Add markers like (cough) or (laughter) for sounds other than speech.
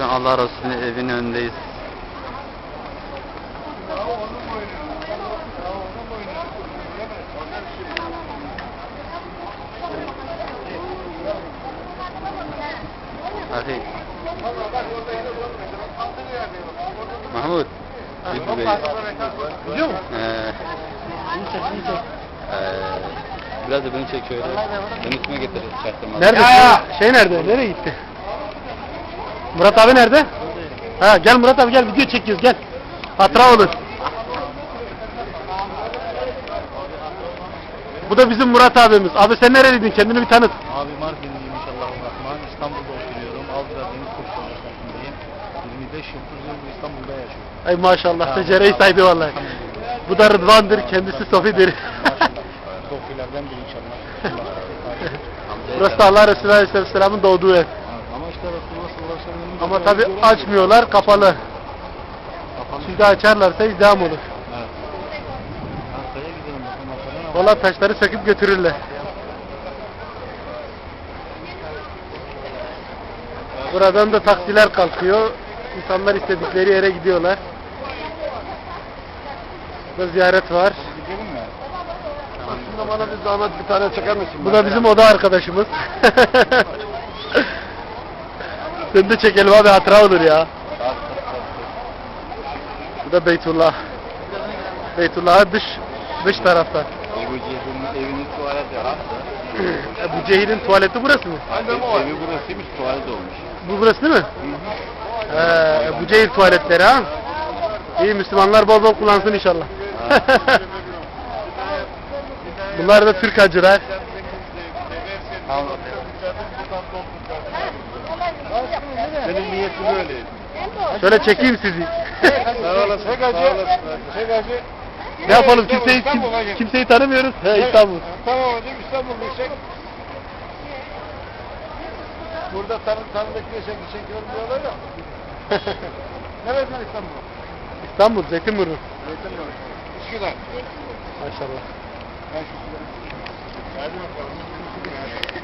Şu an Allah Resulü'nün evinin önündeyiz. Akhi. Mahmut. Yusuf Bey. Biliyor musun? Ee, ee, biraz da beni çek şöyle. Beni üstüme getir. Nerede? Şey nerede? Nereye gitti? Murat abi nerede? Ha gel Murat abi gel video çekiyoruz gel. Hatıra olur. Bu da bizim Murat abimiz. Abi sen nereliydin? Kendini bir tanıt. Abi Mardinliyim inşallah Rahman. İstanbul'da oturuyorum. Avcılar Deniz Üniversitesi'ndeyim. 25 yıldır İstanbul'da yaşıyorum. Ay maşallah tecereyi saydı vallahi. Bu da Rıdvan'dır, kendisi Sofi'dir. Sofilerden biri inşallah. (laughs) Burası da Allah Resulü Aleyhisselam'ın doğduğu ev. Ama tabi açmıyorlar, kapalı. Kapalı. Çünkü açarlarsa izdiham olur. Evet. Valla taşları söküp götürürler. Buradan da taksiler kalkıyor. İnsanlar istedikleri yere gidiyorlar. Burada ziyaret var. Gidelim mi? Aslında bana bir zahmet bir tane çeker misin? Bu da bizim oda arkadaşımız. (laughs) Sen de çekelim abi hatıra olur ya. Bu da Beytullah. Beytullah'a dış dış tarafta. Ebu Cehil'in evinin tuvaleti ha. (laughs) Bu Cehil'in tuvaleti burası mı? Evi burasıymış tuvalet olmuş. Bu burası değil mi? Ee, bu Cehil tuvaletleri ha. İyi Müslümanlar bol bol kullansın inşallah. (laughs) Bunlar da Türk hacılar. Benim niyetim öyle. Şöyle çekeyim sizi. Sağ olasın. Çek hacı. Çek hacı. ne yapalım kimseyi kim, kimseyi tanımıyoruz. He İstanbul. Tamam hocam İstanbul'da çek. Burada tanı tanıdık diye çek çekiyorum diyorlar ya. (laughs) Nereden İstanbul? İstanbul Zeytinburnu. Zeytinburnu. Üsküdar. Maşallah. Ben şu Hadi bakalım.